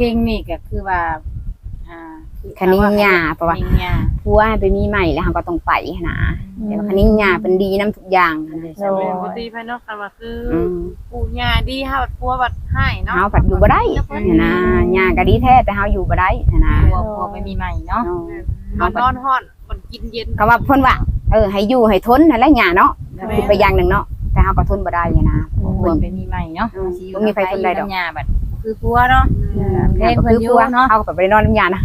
เพลงนี่ก็คือว่า อ่าอคณิญญาเพราะว่า คณิญญาผัวให้ไปมีใหม่แล้วเขาก็ต้องไปนะแต่ว่าคณิญญาเป็นดีน้ำทุกอย่างนะแม่นบ่ตีภายนอกกันว่าคือออืม ปู่ย่าดีเฮาบัดพัวบัดให้เนาะเฮาผัดอยู่บ่ได้นะญาก็ดีแท้แต่เฮาอยู่บ่ได้นะกลัวกลัวไปมีใหม่เนาะบัดนอนฮ้อนบัดกินเย็นก็ว่าเพิ่นว่าเออให้อยู่ให้ทนนั่นแหละญาเนาะแม่นคิดไปอย่างหนึงเนาะแต่เฮาก็ทนบ่ได้นะ กลัวไปมีใหม่เนาะอืมบ่มีใครทนได้ดอกญาบัด คือพัวเนาะเพลงเพิ่นอยู่เนาะเฮาก็ไปนอนน้ำยานะ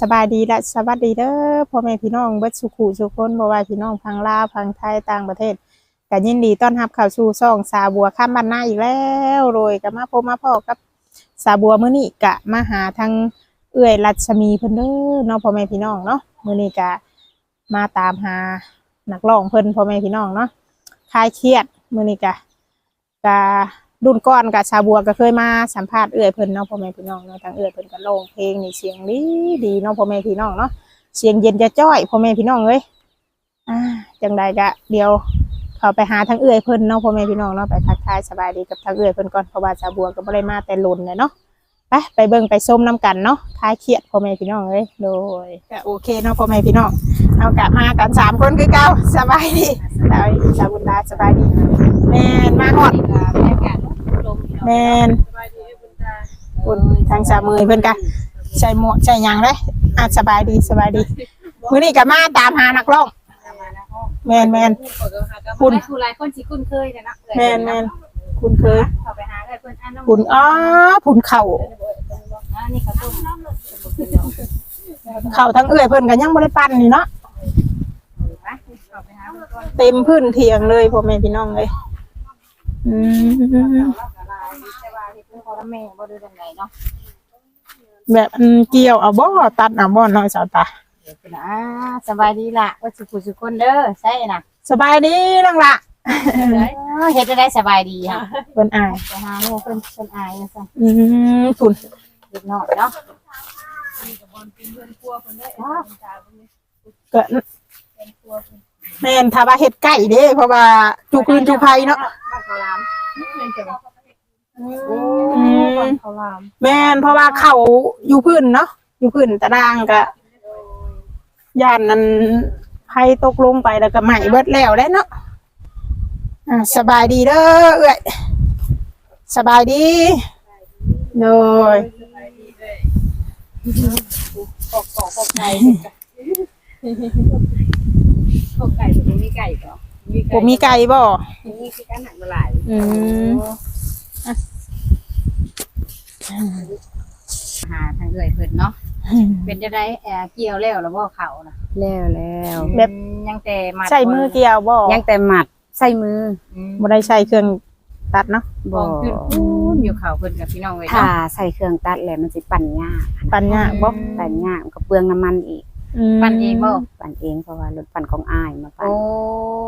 สบายดีและสวัสดีเด้อพ่อแม่พี่น้องเบิดสุขุสุคนบ่ว่าพี่น้องพังลาวพังไทยต่างประเทศก็ยินดีต้อนรับเข้าสู่ช่องสาบัวข้ามบ้านนาอีกแล้วโรยก็มาพบมาพ่อกับสาบัวมื้อนี้กะมาหาทางเอื้อยรัชมีเพิ่นเด้อเนาะพ่อแม่พี่น้องเนาะมื้อนี้กะมาตามหานักร้องเพิ่นพ่อแม่พี่น้องเนาะคลายเครียดมื้อนี้กะกะ รุ่นก่อนกับชาบัวก็เคยมาสัมภาษณ์เอื้อยเพิ่นเนาะพ่อแม่พี่น้องเนาะทางเอื้อยเพิ่นก็ร้องเพลงนี่เสียงดีดีเนาะพ่อแม่พี่น้องเนาะเสียงเย็นจะจ้อยพ่อแม่พี่น้องเอ้ยอ่าจังใดก็เดี๋ยวเขาไปหาทางเอื้อยเพิ่นเนาะพ่อแม่พี่น้องเนาะไปทักทายสบายดีกับทางเอื้อยเพิ่นก่อนเพราะว่าชาบัวก็บ่ได้มาแต่ล่นเลยเนาะไปไปเบิ่งไปส้มน้ำกันเนาะคลายเครียดพ่อแม่พี่น้องเอ้ยโดยก็โอเคเนาะพ่อแม่พี่น้องเอากลับมากันสามคนคือเก่าสบายดีสบายดีชาบุญตาสบายดีแม่นมาฮอด แม่นสบายดีให้บุญตาคุณทางสามมือเพิ่นกะใส่หมวกใส่หยังเลยอะสบายดีสบายดีมื้อนี้ก็มาตามหานักร้องแม่นแม่นคุณผู้หลายคนสิคุ้นเคยนะแม่นแม่นคุณเคยเข้าไปหาได้เพิ่นอันน้ำคุณอ้อผุนเข่าอ่านี่เขาต้มเข่าทั้งเอื้อยเพิ่นก็ยังบ่ได้ปั้นนี่เนาะไปเข้าไปหาเพิ่นก่อนเต็มพื้นเถียงเลยพ่อแม่พี่น้องเลยอืม แต่ว่าที่เพิ่นพ่อและแม่บ่ได้จังไดเนาะแบบอืมเกี่ยวเอาบ่ตัดเอาบ่น้อยสาวตาเดี๋ยวเพิ่นอ่าสบายดีล่ะว่าสุขุสุคนเด้อใช่น่ะสบายดีนังล่ะเฮ็ดได้สบายดีค่ะเพิ่นอายไปหาหมู่เพิ่นเพิ่นอายนะจ๊ะอืมผุนเด็กน้อยเนาะก็แม่นถ้าว่าเฮ็ดไก่เด้เพราะว่าจุคืนจุไผเนาะบ้านเขาลามนี่จะบ อกอืมบ้านเขาลามแม่นเพราะว่าเขาอยู่พื้นเนาะอยู่พื้นตารางก็ย่านนั้นไผตกลงไปแล้วก็ไหม้เบิดแล้วแหล้วเนาะอ่าสบายดีเด้อเอ้ยสบายดีโดยกอกกอกกอกไก่กอกไก่บ่มีไก่ก็ผมมีไก่บ่มีคือกันหนักบ่หลายอืม หาทาง เอื้อยเพิ่นเนาะเป็นจะได้แอร์เกี่ยวแล้วแล้วบ่เขาน่ะแล้วแล้วแบบยังแต่มาใส่มือเกี่ยวบ่ยังแต่หมัดใส่มือบ่ได้ใช้เครื่องตัดเนาะบบ่องขึ้นพูนอยู่เขาเพิ่นกับพี่น้องเว้ยถ้าเนาะใส่เครื่องตัดแล้วมันสิปั่นยากปัญญาบ่ปั่นยากมันก็เปลืองน้ำมันอีกมปั่นเองบ่ปั่นเองเพราะว่ารถปั่นของอ้ายมาปั่นโอ้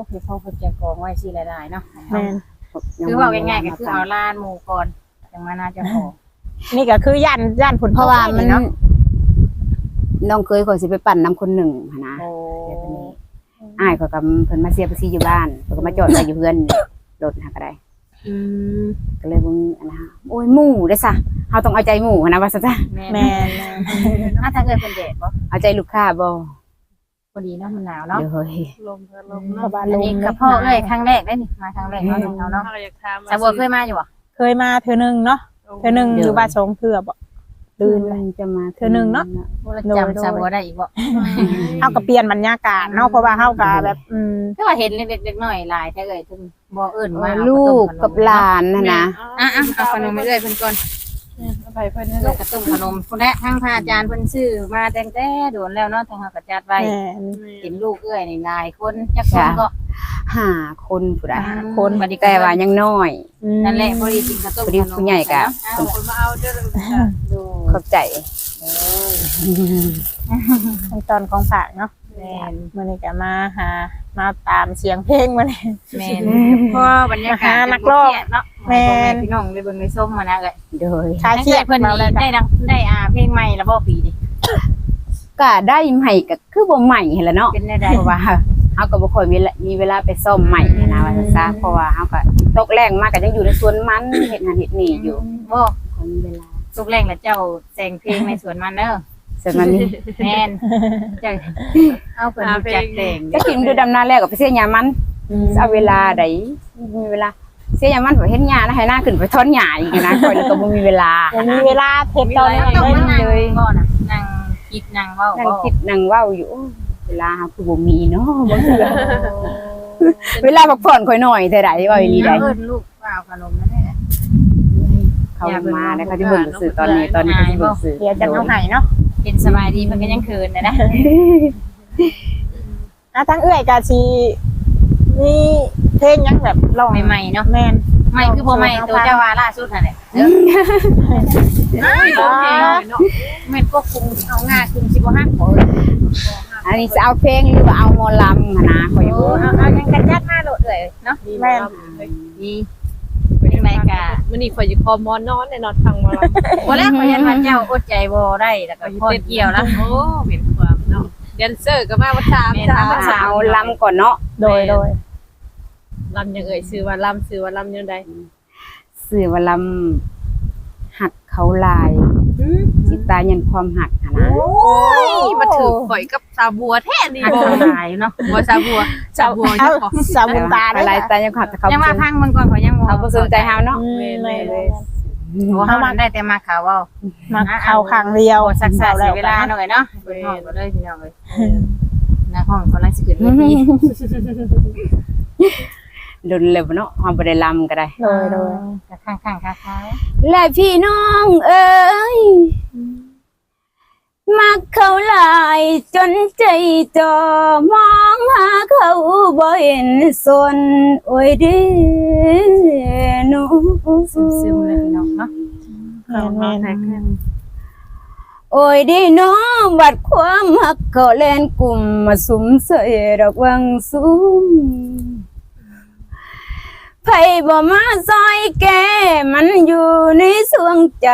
คือเขาเพิ่นจะกองไว้สิหลายๆเนาะแม่นคือว่าง่ายๆก็คือเอาล้านหมู่ก่อนจังมาน่าจะพอ นี่ก็คือย่านย่านผลเพราะว่ามันเนาะน้องเคยคนสิไปปั่นน้ำคนหนึ่งหั้นนะโอ้เดี๋ยวตอนนี้อ้ายเขากับเพิ่นมาเสียภาษีอยู่บ้านเพิ่นก็มาจอดไว้อยู่เพื่อนรถหาก็ได้อืมก็เลยบ่มีอันนะโอ้ยหมู่ได้อซะเฮาต้องเอาใจหมู่หั้นนะว่าซะจ้ะแม่แม่นถ้าทางเอื้อยเพิ่นเด็ดบ่เอาใจลูกค้าบ่พอดีเนาะมันหนาวเนาะเดี๋ยวเฮ้ยลมเธอลมเพเนาะราะว่าอันลมนี้กับพ่อเอ้ยครั้งแรกได้นี่มาครั้งแรกเนาะเนาะเนาะถ้าอยากถามสาวบัวเคยมาอยู่บ่เคยมาเทื่อนึงเนาะ เทื่อนึงหรือว่าสองเทื่อบ่ลืมเลยจะมาเทื่อหนึ่งเนาะบ่จำสาวบัวได้อีกบ่เฮาก็เปลี่ยนบรรยากาศเนาะเพราะว่าเฮาก็แบบอืมคือว่าเห็นเล็กๆน้อยๆหลายแต่เอ้ยถึงบ่เอิ้นมาลูกกับหลานนะนะอะๆเอาขนมไปเอ้ยเพิ่นก่อน เอาไปเพิ่นให้ลูลูกกกระตุ้มขนมพุ่นแหละทางพระอาจารย์เพิ่นซื้อมาแต่งแต่โดนแล้วเนาะทางเฮาก็จัดไว้แม่นเห็นลูกเอ้ยนี่หลายคนจักคนก็ ห้าคนผู้ใดคนบัดนี้แต่ว่ายังน้อย อืมนั่นแหละพอดีกินกระตุ้มพอดีผู้ใหญ่ก็ เอาคนมาเอาเด้อดูเข้าใจขั้นตอนของฝากเนาะโแม่นมื้อนี้ก็มาหามาตามเสียงเพลงมาเลย แม่นเพราะว่าบรรยากาศหานักร้อง เนาะ แม่นพี่น้องได้เบิ่งได้ส้มมานะเอ้ยโดย คลายเครียดเพิ่นเรานี่ได้ได้ดังได้อ่าเพลงใหม่แล้วบ่ปีนี้ก็ได้ใหม่ก็คือบ่ใหม่หั่นแหละเนาะเป็นได้ได้เพราะว่าเฮาก็บ่ค่อยมีเวลามีเวลาไปซ่อมใหม่หั้นนะว่าซั่นซะเพราะว่าเฮาก็ตกแรงมากก็ยังอยู่ในสวนมันเฮ็ดนั่นเฮ็ดนี่อยู่บ่คนมีเวลาทุกแรงแล้วเจ้าแต่งเพลงในสวนมันเด้อส่วนมันนี่แม่นเจ้าเอาเพิ่นรู้จักแต่งจะกินดูดำนาแล้วก็ไปเสียหญ้ามัน เอาเวลาใดมีเวลา เสียหญ้ามันบ่เฮ็ดหญ้านะให้หน้าขึ้นไปถอนหญ้าอีกนะค่อยก็บ่มีเวลาบ่มีเวลาเทปตอนนั้นต้องเลยมานั่งเลยบ่น่ะนั่งคิดนั่งเว้านั่งบ่คิดนั่งเว้าอยู่โอ้เวลาเฮาคือบ่มีเนาะบ่เทื่อเวลาพักผ่อนค่อยหน่อยแต่ใดว่าอีหลีใดเอิ้นลูกว่าเอาขนมนั่นแหละเขามาแล้วเขาจะเบิ่งสื่อตอนนี้ตอนนี้เขาจะเบิ่งสื่อเดี๋ยวจะเอาให้เนาะเป็นสบายดีเพิ่นก็ยังเคินนะนะอะทั้งเอื้อยก็สิมี เพลงหยังแบบร้องใหม่ๆเนาะแม่นใหม่คือบ่ใหม่ตัวเจ้าว่าล่าสุดนั่นแหละเด้อร้องเพลงเลยเนาะแม่นก็คุมเอาง่าคุมสิบ่ฮักบ่เอ้ยอันนี้จะเอาเพลงหรือว่าเอาหมอลำหั้นนะคอยโอ้เบิ่งเอาเอายังกันยัดมาโลดเอ้ยเนาะดีแม่มากนเลยดีเป็นจังไดกะมื้อนี้ข่อยอยู่คอมอนนอนแน่นอนฟังมาแล้วบ่แล้วขอยันว่าเจ้าอดใจบ่ได้แล้วก็พอเกี่ยวแล้วโอ้เป็นความเนาะแดนเซอร์ก็มาว่าถามแม่นถามมาว่าถถามเอาลำก่อนเนาะโดยโดย ลำยังเอ่ยชื่อว่าลำชื่อว่าลำยังไดสื่อว่าลำหักเขาลายจิตตายันความหักหั้นนะโอ้ยมาถือข่อยกับสาบัวแท้นี่ฮักบ่เขาหลายเนาะบ่สาบัวสาบัวเอายังบ่สาวบุญตาไปลายตายังหักแต่เขายังว่าพังมันก่อนขอยังบ่เขาบ่สนใจเฮาเนาะอืมแม่นเลยโอ้เฮาได้แต่มาข่าวเว้ามาเข้าข้างเดียวโอ้สักษาเสียเวลาหน่อยเนาะเปิดห้องก็เลยพี่น้องเอ้ยนะห้องกำลังสิขึ้นเวที ดนเลยบ่เนาะเฮาบ่ได้ลำก็ได้ โดยโดยกะข้างๆคาและพี่น้องเอ้ยมักเขาหลายจนใจจอมองหาเขาบ่เห็นสนโอ้ยเด้หนูๆซึมๆเลยพี่น้องเนาะแม่นแม่นโอ้ยเด้น้องบัดความหักเขาแล่นกลุ่มมาสุมใส่ดอกวังสุม ไผบ่มาซอยแก มันอยู่ในสวงใจ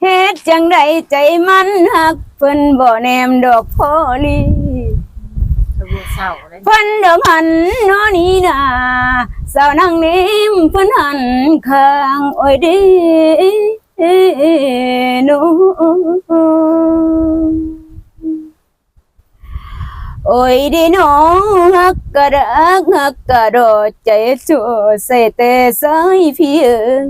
เฮ็ดจังใดใจมันหักเพิ่นบ่แนมดอกพอลีตะบูเศร้าเลยเพิ่นดอกหันโนอนี่นาสาวนั่งนิ่มเพิ่นหันข้างโอ้ยเดีหนู โอ้ยเดีหนูฮักกระรักฮักกระรอใจชั่วใส่แต่สายเพียง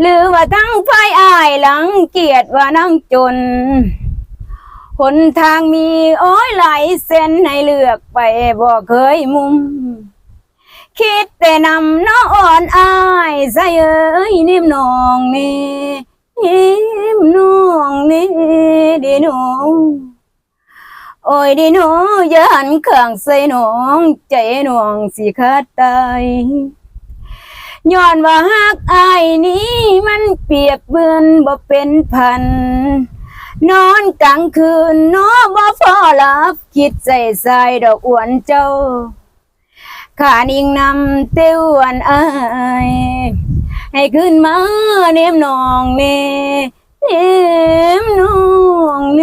หรือว่าทั้งไฟอายหลังเกียดว่านั่งจน หนทางมีอ้อยหลายเส้นให้เลือกไปบ่เคยมุม คิดแต่นำน้องอ่อนอายใส่เอ้ยนิ่มนองนี่นิ่มน้องนี่ดีหนู โอ้ยดีหนูย่าหันข้างใส่น้อง ใจหน้องสิขาดตายย้อนว่าฮักอายนี้มันเปียบเบือนบ่เป็นพัน นอนกลางคืนนอบ่พอหลับ คิดใส่ใส่ดอกอ้วนเจ้าขานิ่งนำเต้าอ้วนอาย ให้ขึ้นมาเนมนองเน เนมน้องเน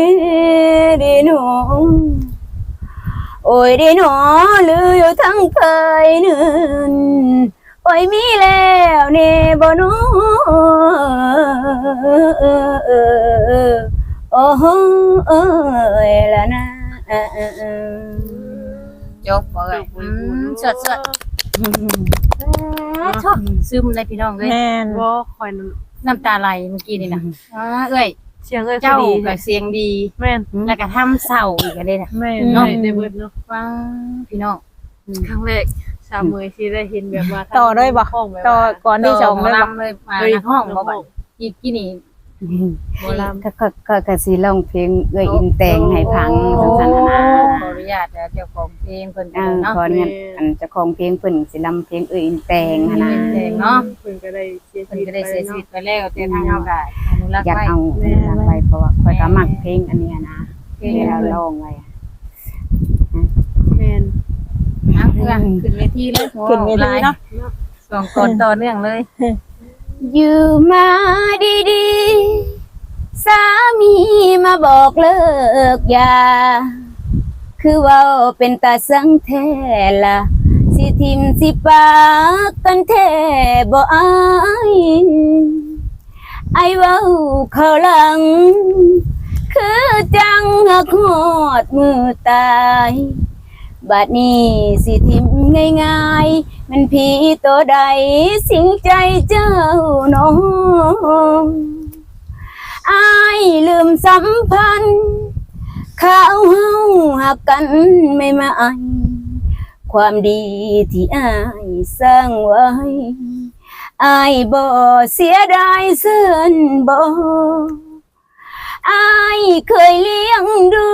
ดีหนูโอ้ยดีหนูลืออยู่ทั้งเคยนึนโอ้ยมีแล้วเนบนูโอ้โหเอ้ยละนะจบบ่เอ้ยอืมสดชอบซึมเลยพี่น้องเอ้ยแม่นบ่ข่อย น้ำตาไหลเมื่อกี้นี่นะอ๋อเอ้ยเสียงเอ้ยเจ้าดีก็เสียงดีแม่นแล้วก็ทำเศร้าอีกอันนี้นะแม่นเนาะได้เบิดเนาะว้าพี่น้องครั้งแรกสามมือที่ได้เห็นแบบว่าต่อด้วยบ่ห้องแบบต่อว่าก่อนที่สองเลเลยยบ่ลำเลยมาในห้องบ่บ่อีกกี่นี่ หมอลำก็ก็ก็ก็สิร้องเพลงเอ้ยอินแตงให้พังโอ้จังซั่นน่ะนะขออนุญาตนะเจ้าของเพลงเพิ่นเออเนาะขอเนี่ยอันเจ้าของเพลงเพิ่นสิรำเพลงเอ้ยอินแตงหั่นนะเพลงเนาะเพิ่นก็ได้เสียชีเพิ่นวิตก็ไปได้เสียชีเนาะวิตไปแล้วแต่ทางเฮาก็อนุรักอยากไว้เอาแม่อันนั้นไว้เพราะว่าข่อยก็มักเพลงอันเนี้ยนะเพลงเวนี้ลาเลยร้องไว้อะแม่นเอาเพื่อนขึ้นเวทีเลยขึ้นเวทีเนาะสองคนต่อเนื่องเลย อยู่มาดีๆ สามีมาบอกเลิกยา คือว่าเป็นตาสังแท้ละสิทิมสิปากกันแท้บ่อายไอว้าเขาหลัง คือจังหักหอดมือตาย บัดนี้สิทิมง่ายๆ มันผีตัวใดสิงใจเจ้าน้องอายลืมสัมพันธ์ข้าวเฮาหักกันไม่มาไอความดีที่อายสร้างไว้อายบ่เสียดายเสื่อนบ่อายเคยเลี้ยงดู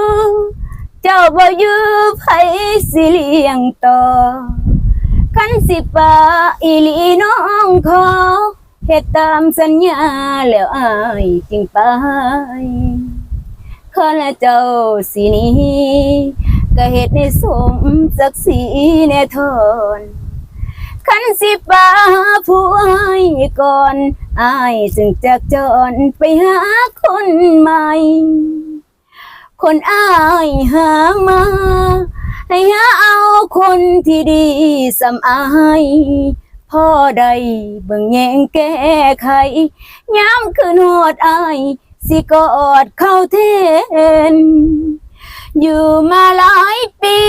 เจ้าบ่อยู่ไผสิเลี้ยงต่อ คันสิปาอีหลีน้องขอเฮ็ดตามสัญญาแล้วอายจึงไปขอละเจ้าสินี้ก็เฮ็ดในสมศักดิ์ศรีแน่ทนคันสิปาผู้อายก่อนอายจึงจากจรไปหาคนใหม่ คนอ้ายหามาให้หาเอาคนที่ดีสำอายพ่อใดเบิ่งแยงแก้ไขย้ำคืนหอดอายสิกอดเข้าเทน อยู่มาหลายปี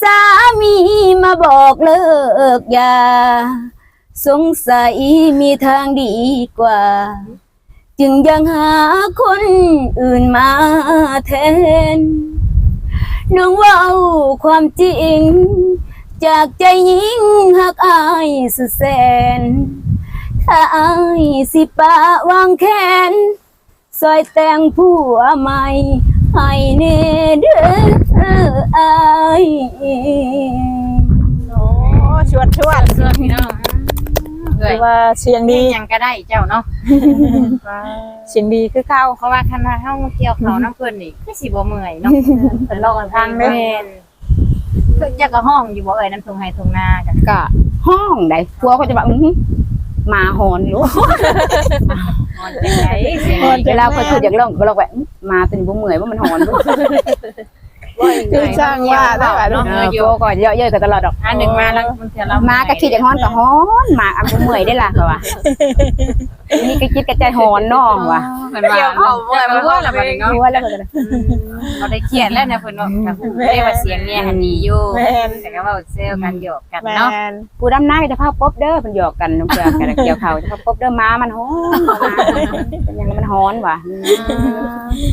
สามีมาบอกเลิกยา สงสัยมีทางดีกว่า จึงยังหาคนอื่นมาแทน น้องเว่าความจริง จากใจยิ่งหักอายสุดแสน ถ้าอายสิปาวางแขนซอยแต่งผัวใหม่ให้เนเด้ออาย โอ้ชวนชวนเพื่อนพี่น้อง เลคืยอว่าเสียงดีดียังก็ได้เจ้าเนาะ เสียงดีคือเก่า เพราะว่าคันว่าเฮาเกี่ยวเขาน้ำเพิ่นนี่คือสิบ่เมื่อยเนาะเป็นลองทางเด้อแม่นคือจักก็ห้องอยู่บ่เอ่ยน้ำทงไห้ทงนากันก็ห้องใดผัวเขาจะแบบอื้อหือหมาหอนอยู่ นอนจังไดเสียงเวลาเขาพูดอย่างเรื่องก็เราแบบอื้อหมาตัวนี้บ่เมื่อยว่ามันหอนด้ วยคือช่างว่าได้ป่ะเนาะ เออผัวก็เยอะๆกันตลอดดอกอันหนึ่งมาแล้วมันเทื่อเราหมาก็คิดอย่างฮ้อนก็ฮ้อนหมาอันบ่เมื่อยได้ล่ะเขาว่า นี่ก็คิดกระจายหอนน้องว่ะเหมือนว่าเกี่ยวเขาบ่ว่าแล้วบัดนี้เนาะผัวแล้วก็เราได้เครียดแล้วเนี่ยเพิ่นเนาะก็เรียกว่าเสียงเนี่ยหันดีอยู่แม่น แต่ก็เว้าเซลกันหยอกกันแมเนาะนผู้ดำน้าก็จะพาปบเด้อมันหยอกกันเพื่อกันเกี่ยวเขาจะพาปบเด้อหมามันฮ้อนเป็นยังไงมันฮ้อนว่ะ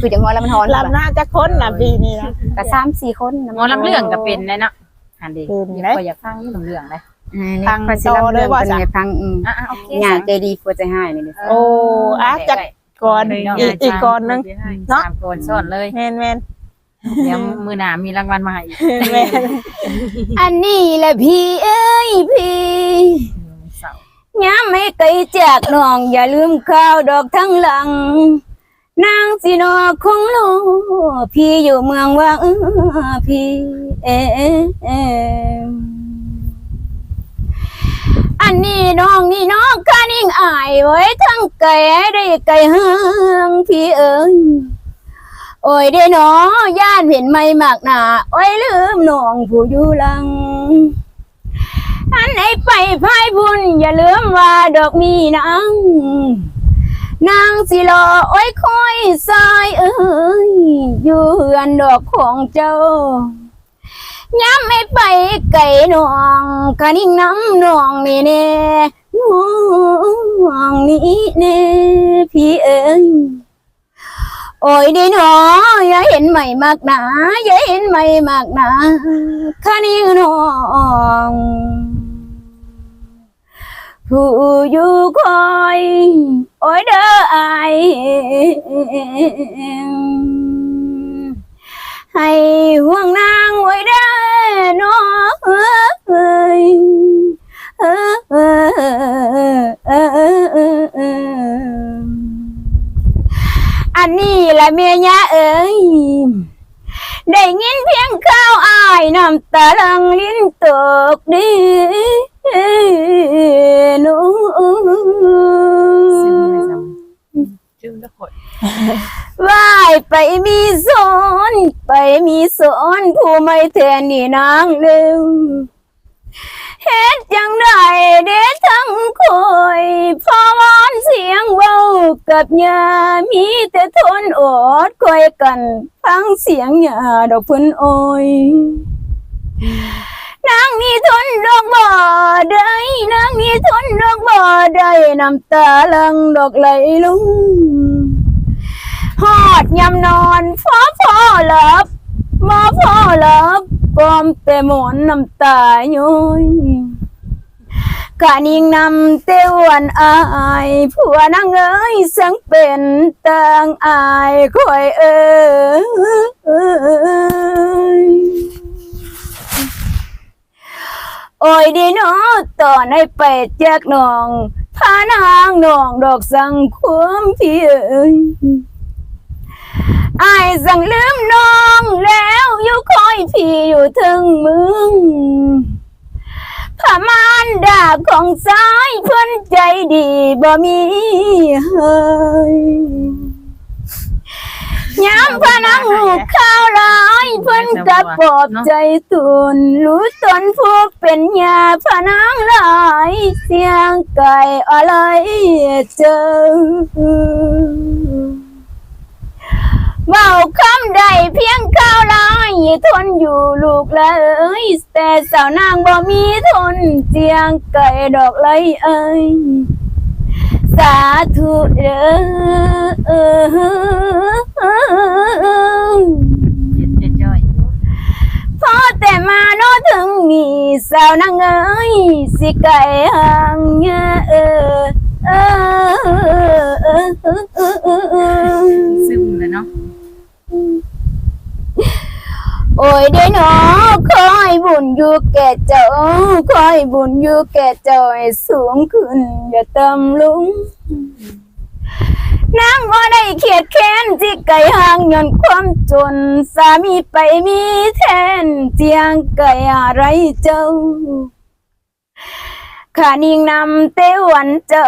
คือจังฮ้อนแล้วมันฮ้อนลำหน้าจะค้นน่ะปีนี้นะ ก็สามสี่คนหมอลำเรื่องก็เป็นเลยเนาะอันดีเป็นอยากเด้ก็อยากฟังเรื่องเรื่องเลย ฟังโตเลยว่าจะฟังอืมอะๆโอเคหยาใจดีฟัวใจให้นี่ดิโอ้อาจักก่อนอีกอีกก่อนหนึงเนาะสามคนซ้อนเลยแมนแมนเดี๋ยวมือหน้ามีรางวัลมาให้อีกแมนอันนี้แหละพี่เอ้ยพี่เสาร์ย้ำไม่ไกลจากน้อง อย่าลืมข้าวดอกทั้งหลัง นางสินอคงรู้พี่อยู่เมืองว่างเออพี่เอเอ อันนี้น้องนี่น้องกานิ่งอายไว้ทั้งไก่ได้ไก่เฮืองพี่เอ้ยโอ้ยเด้หนอย่านเห็นไม่มากหนาโอ้ยลืมน้องผู้อยู่หลังอันไหนไปพายบุญอย่าลืมว่าดอกมีนางนางสิรอโอ้ยคอยสายเอ้ยอยู่เฮือนดอกของเจ้า ย้ำไม่ไปไก่น้องกะนิ่งน้ำน้องนี่เน่น้องนี่เน่พี่เอ้ยโอ้ยเด้หนออย่าเห็นใหม่มากนาอย่าเห็นใหม่มากนาข้านิ่งน้องผู้อยู่คอย โอ้ยเด้อไว้เด้อ thầy hoàng nang ngồi đây nó ơi anh đi là mẹ nhà ơi để nhìn tiếng cao ai nằm ta đang liên tục đi. Nụ วอายน้ำตาลังลิ้นตกดิหนูซึมเลยซ้จึงได้ข่อยว่ายไปมีสนไปมีสนผู้ไม่แทนนี่นางเร็วเฮ็ดจังไดเด้ทั้งคอยพอวอนเสียงเว้ากับยามีแต่ทนอดคอยกันฟังเสียงยาดอกพิ่นโอยนางนี่ทนดอกบ่ได้นางนี่ทนดอกบ่ได้น้ำตาลังดอกไหลลง หอดยำนอนฟ้อพ่อหลับมาพ่อหลับกอมแต่หมอนน้ำตาย้อยกะนิ่งนำเตวันอายผัวนางเอ้ยสังเป็นต่างอายคอยเอ้ยโอ้ยดีเนาะตอนให้เป็ดแจกนองพานางนองดอกสังความพี่เอ้ย อายสั่งลืมน้องแล้วอยู่คอยพี่อยู่ถึงมึงพมานดาของซ้ายเพื่อนใจดีบ่มีเฮ้ยย้ำพนังหูข้าวร้ายเพื่อนกระปอบใจตุนรู้ตนผู้เป็นยาพนังหลายเสียงไก่อะไรเจอ เมาคำใดเพียงข้าวลายทนอยู่ลูกเอ้ยแต่สาวนางบ่มีทนเจียงไก่ดอกไหลเอ้ยสาธุเด้อำเจ็ดเจ็ดจ้อยพอแต่มาโนถึงนี่สาวนางเอ้ยสิไก่ห่างเงเออเออเออเออเออเออเออซึมเลยเนาะ โอ้ยได้หนอคอยบุญอยู่แก่เจ้าคอยบุญอยู่แก่เจ้าให้สูงขึ้น อย่าต่ำลงนางบ่ได้เขียดแค้นที่ไก่ห่างย่อนความจน สามีไปมีแทนเจียงไก่อะไรเจ้าขานิ่งนำเตวันเจอ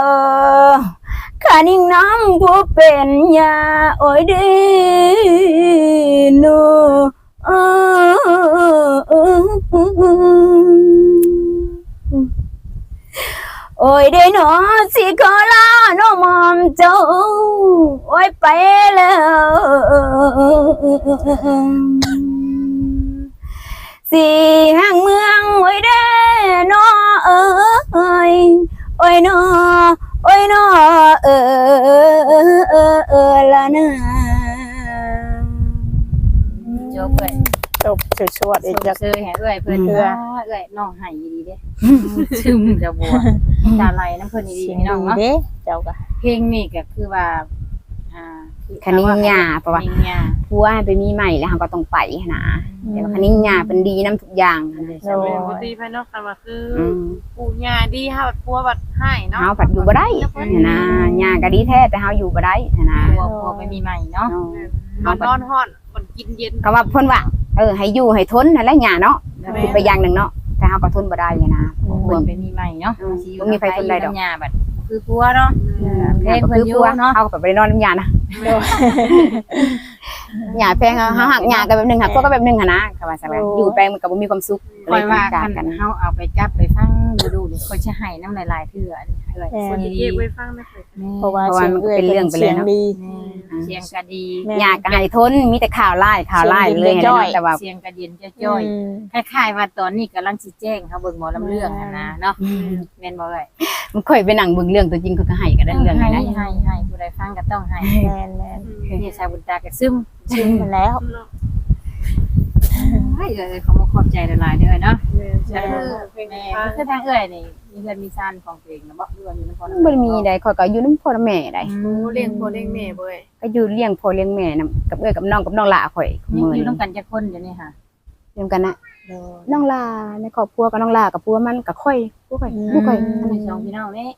ขานิ่งน้ำผู้เป็นยาโอ้ยเดีโน โอ้ยได้หนอสิขอลาน้อมอมเจ้า โอ้ยไปแล้วสิห่างเมืองโอ้ยเด้นอเอ้ยโอ้ยนอโอ้ยนอเออเออเออละนะจ บเลยจบชวดๆอีกส่จังกเซยให้เอ้อยเพิ่นอืมเพื่อเอ้อ ยน้องให้ดีเด้ซึมจะบัวตาไหลน้ำเพิ่นดีเสียงพี่น้องดีเนาะ เด้เจ้าก็เพลงนี่ก็คือว่า อ่าคณิญญาปะวะ คณิญญาผัวให้ไปมีใหม่แล้วเราก็ต้องไปนะแต่ว่าคณิญญาเป็นดีน้ำทุกอย่างนะจะเป็นปกติภายนอกกันว่าคืออืมปู่ย่าดีเฮาบัดปัวบัดให้เนาะ เฮาผัดอยู่บ่ได้เนี่ยนะญาก็ดีแท้แต่เฮาอยู่บ่ได้เนี่ยนะบัวบัวไม่มีใหม่เนาะมันนอนฮ้อน มันกินเย็นก็ว่าเพิ่นว่า เออให้อยู่ให้ทนนั่นแหละญาเนาะแม่คิดไปอย่างหนึ่งเนาะแต่เฮาก็ทนบ่ได้เนี่ยนะบัวไปมีใหม่เนาะอืมบ่มีไฟคนใดดอกญาบัดคือพัวเนาะเพลงก็เพิ่คืนออยู่ผัวเนาะเฮาก็ไปบ่ได้นอนน้ำญานะ ญาแพงเฮาเฮาหักญาก็แบบหนึงหักผัวก็แบบหนึงหั่นนะก็ว่าซั่นแหละอยู่แปลงมันก็บ่มีความสุขคอยว่าจาคักนกันเฮาเอาไปจับไปฟังดูดูนี่คนจะให้น้ำลายๆเถื่ออันนี้เอ้ยแม่ คนเก็ดีบไว้ฟังได้เคยๆแม่เพราะว่าเพราะว่าเสียงมันก็เอื้อยเป็นเรื่องไปเลยเสียงเนาะดี เสียงกะดี แม่ญาก็ให้ทนมีแต่ข่าวร้ายข่าวร้ายเลยหั่นจ้นะอยแต่ว่า เสียงกระเดียนจ้อยๆคล้ายๆว่าตอนนี้กำลังสิแจ้งเขาเบิ่งหมอลำเรื่องหั่นนะเนาะแม่นบ่เอ้ยมันค่อยไปนั่งเบิ่งเรื่องตัวจริงเขาก็ให้กันได้เรื่องให้นี้นะให้ให้ผู้ใดฟังก็ต้องให้แม่นแม่นนี่ชายบุญตาก็ซึมชิมมาแล้วเอ้ยเอ้ยเขามาขอบใจหลายๆเด้อเนาะแม่ก็คือเพลงแม่ฟังก็คือทางเอ้ยนี่มีเงินมีซานของตัวเองนะบ่รู้ว่าอยู่นครบ่ได้มีใดข่อยก็อยู่นำพ่อและแม่ได้โอ้เลี้ยงพ่อเลี้ยงแม่บ่เอ้ยก็อยู่เลี้ยงพ่อเลี้ยงแม่นํกับเอ้อยกับน้องกับน้องหลาข่อยนี่มื้ออยู่นี้นํกันจักคนเดี๋ยวนี้ค่ะเลี้ยงกันนะน้องหลาในครอบครัวกับน้องหลากับผัวมันก็ค่อยผู้ข่อยผู้ข่อยมีสองพี่น้องนี่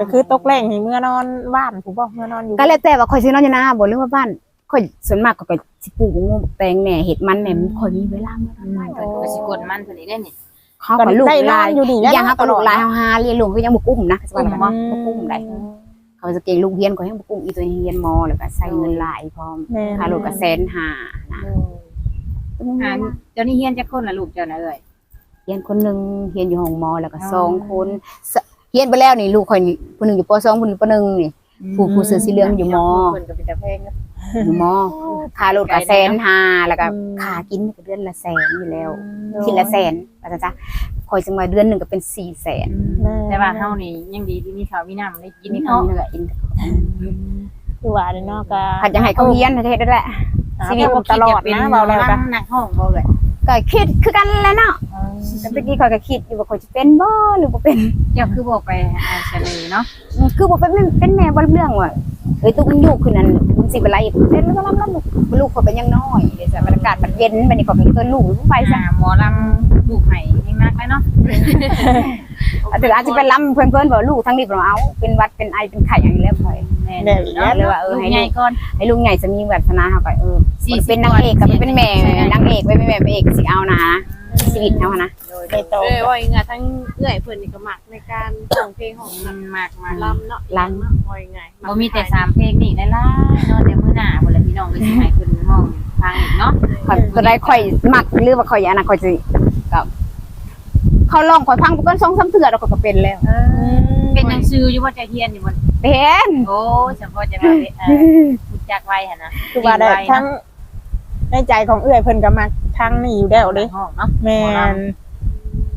ก็คือตกแรงให้เมื่อนอนบ้านผู้บ่เมื่อนอนอยู่ก็แล้วแต่ว่าข่อยสินอนอยู่นาบ่หรือว่าบ้าน ข่อยส่วนมากก็ไปสิปลูกงูแตงแหน่เห็ดมันแหน่มันข่อยมีเวลามาทำงานเพิ่นก็สิกดมันเพิ่นนี่ได้นี่เขาก็ลูกได้นหอลานยอยู่นี่อแล้วย่างเขาก็ลูกหลายเฮาหาเรียนลูกก็ยังบ่กุ้มนะสว่ากุ้มบ่บ่กุ้มได้เขาจะเก่งลูกเรียนก็ยังบ่กุ้มอีตัวเรียนมอแล้วก็ใส่เงินหลายพร้อมแม่ค่ารถก็แสนห้านะอ่าเจ้านี่เฮียนจักคนล่ะลูกเจ้าน่ะเอ้ยเรียนคนหนึงเรียนอยู่ห้องมอแล้วก็สองคนสเรียนไปแล้วนี่ลูกข่อยนี่ผู้หนึงอยู่ป .2 ผู้หนึงป .1 นี่ผู้ผู้เสื้อสีเหลืองอยู่มอเพิ่นก็เป็นตาแพงนะ อยู่มอค่ารถก็แสนห้าแล้วก็ค่ากินก็เดือนละแสนอยู่แล้วคิดละแสนว่าซะจ้ะข่อยจังว่าเดือนหนึงก็เป็น4แสนแต่ว่าเฮานี่ยังดีที่มีข้าวมีน้ำได้กินนี่นี่เอาเนาะนี่แหละอินคือว่าเนาะก็ผัดยังให้เขาเรียนประเทศนั่นแหละชีวิตตลอดนะเบาแล้วกันหนักห้องบ่เอ้ยก็คิดคือกันแหล้วเนาะแต่ตะกี้ข่อยก็คิดอยู่ว่าข่อยจะเป็นบ่หรือบ่เป็นเจ้าคือบอกไปอ่าเฉลยเนาะคือบ่เป็นเป็นแม่บ่รู้เรื่องว่า เอ้ยตุ๊กมันอยู่คือนั้นมันสิเป็นไรเป็นแล้วก็ลำลำลูกข่อยเป็นยังน้อยเดี๋ยวจะบรรยากาศมันเย็นบัดนี้ข่อยเป็นตัวลูกไปไปซะซะหมอลำลูกไห้ยังนักเลยเนาะอาจจะอาจจะเป็นลำเพิ่นๆบ่ลูกทั้งนี้บ่เอาเป็นหวัดเป็นไอเป็นไข้อย่างนี้แล้วข่อยแม่นเนาะเลยว่าเออลูกให้ใหลูญ่กก่อนให้ลูกใหญ่จะมีวาสนาเฮาก็เออสี่สิบเป็นนางเอกกับเป็นแม่นางเอกไว้เป็นแม่พระเอกสิเอานะ ชีวิตเฮานะไปโตเออว่าอย่างเงี้ยทั้งเอื้อยเพิ่นนี่ก็มักในการร้องเพลงของมันมากมาลำเนาะลำเนาะว่าอย่างไงบ่มีแต่สามเพลงนี่ได้ล่ะเนาะแต่มื้อหน้าพุ่นละพี่น้องก็สิให้เพิ่นห้องฟังอีกเนาะข่อยตัวใดข่อยมักหรือว่าข่อยอันนั้นข่อยสิก็เขาลองข่อยพังไปก่อน2-3เทื่อแล้วข่อยก็เป็นแล้วเป็นหนังสืออยู่ว่าจะเฮียนอยู่บ่เป็นโอ้เฉพาะจะว่าเอ่อรู้จักไว้หั่นนะคือว่าได้ทั้งในใจของเอื้อยเพิ่นก็มัก ทั้งนี่อยู่แล้วเด้ห้องเนาะแม่น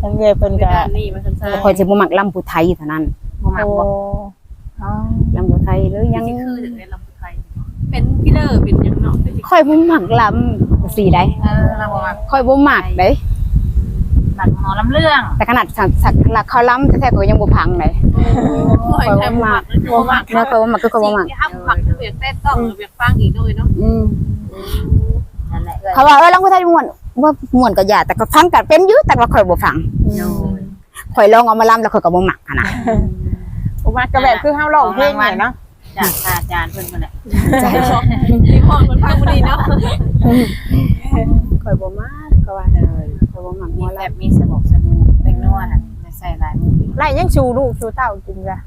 ทั้งเอื้อยเพิ่นเป็นก็การนี่มาสั้นข่อยสิบ่มักลำผู้ไทยเท่านั้นบ่มักโอ้บ่อ๋อลำผู้ไทยหรือยังๆคือถึงได้ลำไทยเป็นพี่เลอร์เป็นยังเนาะเป็นข่อยบ่มักลำสีใดเออเราบ่มักข่อยบ่มักเด้หลักหมอลำเรื่องแต่ขนาดสักสักหลักเขาล้ำแท้ๆก็ยังบ่พังเลยโอ้ยแทบมักโอ้มักเนื้อเขาบ่มักคือเขาบ่มักที่ห้ามมักคือเบียดแต่ต้องเบียดฟังอีกด้วยเนาะอืม นั่นแหละเอ้ยเขาว่าเออลำผู้ไทยม่วนว่าม่วนก็อย่าแต่ก็ฟังกันเป็นอยู่แต่ว่าข่อยบ่ฟังโดยข่อยลองเอามาล้ำแล้วข่อยก็บ่มักหันน่ะอุมาก็แบบคือเฮาร้องเพลงเนี่ยเนาะจากอาจารย์เพิ่นพุ่นแหละที่ห้องมันฟังพอดีเนาะข่อยบ่มักก็ว่าเลยข่อยบ่มักหมมีอแบลบมีสงบสนุกเล็กน้อยน่ะไม่ใส่หลายมือ ไล่ยังชูลูกชูเต้ากินจ้ะ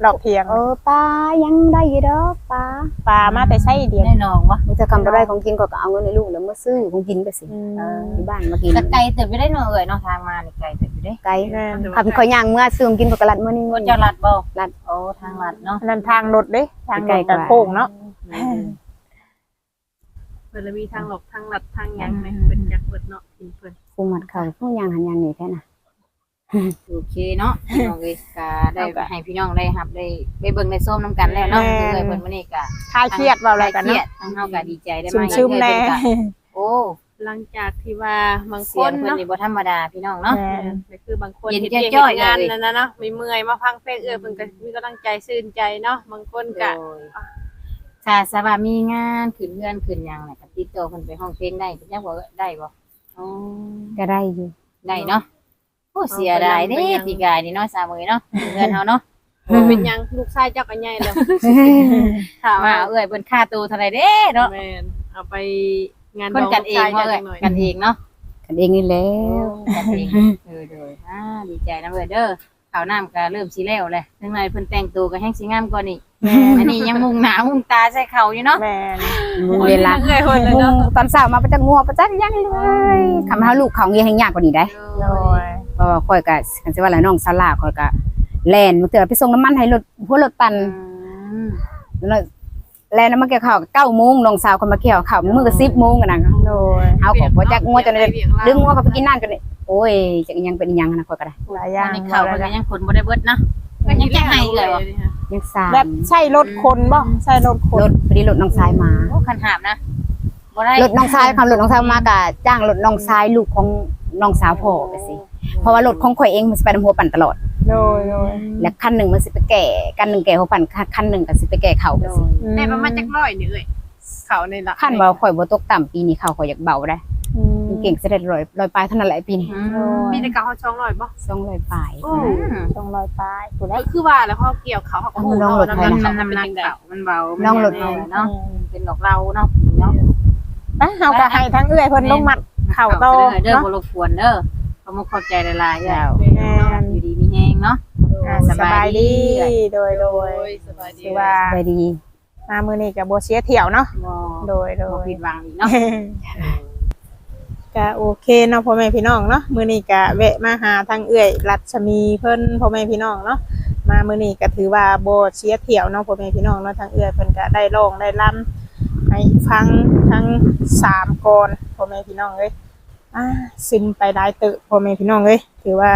หลอกเพียงำเออป้ายังได้อยู่ดอกป้าปลามาแต่ใช่เดียว แน่นอนวะมันจะกำบ่ได้ของกินก็ก็เอาเงินให้ลูกแล้วมาซื้อของกินไปสิอืม เออที่บ้านมากินแต่ไกลเติบไปได้เนาะเอ้ยเนาะทางมานี่ไกลเติบอยู่เด้ไกลแม่นค่ะพี่ข่อยย่างเมื่อซื้อของกินก็กระลัดมื้อนี้คเงินนเจ้าลัดบ่ลัด โอ้ทางลัดเนาะอันนั้นทางรถเด้ ทางรไกลถกว่ากับโค้งเนาะ เพิ่นมีทางหลบทางลัดทางยังไหมเพิ่นอยากเปิดเนาะเพิ่นกูมัดเขาผู้ย่างหันย่างนี่แท้น่ะ โอเคเนาะพี่น้องเอ้ยก็ได้ให้พี่น้องได้รับได้ไปเบิ่งได้ส้มนํกันแล้วเนาะเอ้ยเพิ่นมื้อนี้ก็คลายเครียดเบาอะไรกันเครียเนาะดทั้งเฮาก็ดีใจได้ซึมมาซึมๆแน่โอ้หลังจากที่ว่าบางเสีคยงนเพิ่นเนาะนี่บ่ธรรมดาพี่น้องเนาะ แม่นก็คือบางคนเย็นเฮ็ดเวียกจ้อยเฮ็ดงานเลย นั่นนะเนาะมีเมื่อยมาพังเพลงเออเพิ่นก็มีกำลังใจซื่นใจเนาะบางคนก็ โดยถ้าสบามีงานขึ้นเรือนขึ้นหยังน่ะก็ติดต่อเพิ่นไปห้องเพลงได้เพิ่นจักว่าได้บ่อ๋อก็ได้อยู่ได้เนาะ โอ้เสียดายเด้พี่กายนี่เนาะสามมื้อเนาะเรือนเฮาเนาะบ่เป็นหยังลูกชายเจ้าก็ใหญ่แล้วถามว่าว่าเอ้ยเพิ่นค่าตัวเท่าไหร่เด้เนาะแม่นเอาไปงานคนกันเองว่าเอ้ยกันเองเนาะกันเองนี่แหล้ว กันเองเออเด้ออ่าดีใจนะเว้ยเด้อข้าวน้ำก็เริ่มสิแล้วแหละทั้งในเพิ่นแต่งตัวก็แฮงสิงามกว่านี้อันนี้ยังมุงหน้ามุงตาใส่เขาอยู่เนาะ แม่นเวลาเคยคนเลยมุเนาะงตอนเช้ามาประจักงัวประจักยังเลยคำหาลูกเขาเงี้ยให้ยากกว่านี้ได้ โดย เพราะว่าข่อยก็กันสิว่าแล้วน้องซาลาข่อยก็แล่นมื้อเทื่อไปส่งน้ำมันให้รถหัวรถปั่นอืมแล้วแล่นน้ำมันเกี่ยวข้าว9โมงน้องสาวคนมาเกี่ยวข้าวมื้อก็10โมงกันน่ะโดยเฮาก็บ่จักงัวจนได้ดึงงัวก็ไปกินน้ำจนได้โอ้ยจักอีหยังเป็นอีหยังนะข่อยก็ได้ หลายอย่างอันนี้เขาเพิ่นก็ยังขนบ่ได้เบิดเนาะก็ยังจะให้เลยว่ะยังสามแบบใช่รถคนบ่ใช่รถคนรถพอดีรถน้องชายมาโอ้คันหามนะบ่ได้รถน้องชายคันรถน้องชายมาก็จ้างรถน้องชายลูกของน้องสาวพ่อไปสิ เพราะว่ารถของข่อยเองมันสิไปนำหัวปั่นตลอด โดยโดยและคันหนึ่งมันสิไปแก่คันหนึ่งแก่หัวปั่นคันหนึ่งก็สิไปแก่เข่าไปสิได้ประมาณจักร้อยนี่เอ้ยเขาในละคันว่าข่อยบ่ตกต่ำปีนี้เข่าข่อยอยากเบาได้อืมเก่งเสด็จลอยลอยปลายเท่านั้นแหละปีนี้อืมมีแต่เก่าเขาช่องร้อยบ่สองลอยปลาย โอ้ต้องลอยปลายกูได้ ก็คือว่าแล้วเขาเกี่ยวเขาเขาก็หูน้องเนาะรถไฟน้ำหนักมันเขาน้ำหนักเป็นจังได๋เก่ามันเบาน้องรถเนาะ เป็นดอกเราเนาะเนาะไปเฮาก็ให้ทั้งเอื้อยเพิ่นลงมัดเข่าโตเด้อเด้อเนาะบ่รบกวนเด้อ ขอมุกขอบใจหลายๆเด้อแม่นอยู่ดีมีแฮงเนาะ อ่าสบายดีโดยโดยสบายดีถือว่าไปดีมามื้อนี้ก็บ่เสียเที่ยวเนาะ บ่โดยโดบ่ย ผิดหวังอีกเนาะ ก็โอเคเนาะพ่อแม่พี่น้องเนาะมื้อนี้ก็แวะมาหาทางเอื้อยรัชมีเพิ่นพ่อแม่พี่น้องเนาะมามื้อนี้ก็ถือว่าบ่เสียเที่ยวเนาะพ่อแม่พี่น้องเนาะทางเอื้อยเพิ่นก็ได้ร้องได้รำให้ฟังทั้งสามกรพ่อแม่พี่น้องเอ้ย อ่าซึมไปได้เตอะพ่อแม่พี่น้องเอ้ยถือว่า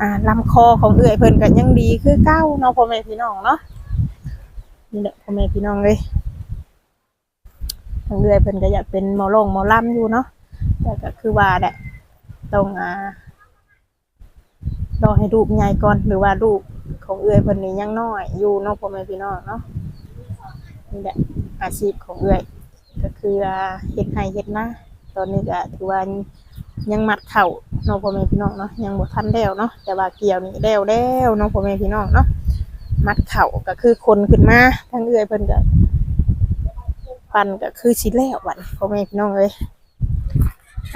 อ่าลำคอของเอื้อยเพิ่นก็ยังดีคือเก้าเนาะพ่อแม่พี่น้องเนาะนี่แหละพ่อแม่พี่น้องเอ้ยทางเอื้อยเพิ่นก็อยากเป็นหมอลงหมอลำอยู่เนาะแต่ก็คือว่าแหละต้องอ่ารอให้ลูกใหญ่ก่อนหรือว่าลูกของเอื้อยเพิ่นนี่ยังน้อยอยู่เนาะพ่อแม่พี่น้องเนาะนี่แหละอาชีพของเอื้อย ก็คือเฮ็ดไร่เฮ็ดนา ตอนนี้ก็ถือว่ายังมัดเข่าเนาะพ่อแม่พี่น้องเนาะยังบ่ทันแล้วเนาะแต่ว่าเกี่ยวนี่แล้วแล้วเนาะพ่อแม่พี่น้องเนาะมัดเข่าก็คือคนขึ้นมาทางเอื้อยเพิ่นก็ปั่นก็คือสิแล้วบันพ่อแม่พี่น้องเอ้ย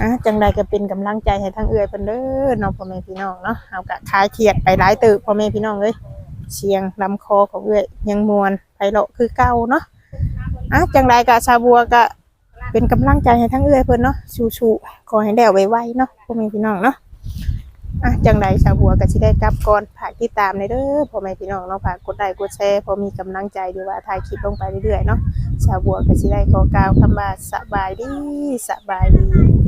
อะจังใดก็เป็นกำลังใจให้ทั้งเอื้อยเพิ่นเด้อน้องพ่อแม่พี่น้องเนาะเอากะคลายเครียดไปหลายตึกพ่อแม่พี่น้องเอ้ยเสียงลำคอของเอื้อยยังมวนไพเราะคือเก่าเนาะอะจังใดกะชาบัวก็ เป็นกำลังใจให้ทั้งเอื้อยเพิ่นเนาะสู้ๆขอให้แล้วไวๆเนาะพ่อแม่พี่น้องเนาะอะจังใดชาบัวก็สิได้กลับก่อนฝากติดตามในเด้อพ่อแม่พี่น้องเนาะฝากกดไลค์กดแชร์พอมีกำลังใจดีว่าถ่ายคลิปลงไปเรื่อยๆเนาะชาบัวก็สิได้ขอกล่าวคำว่าสบายดีสบายดี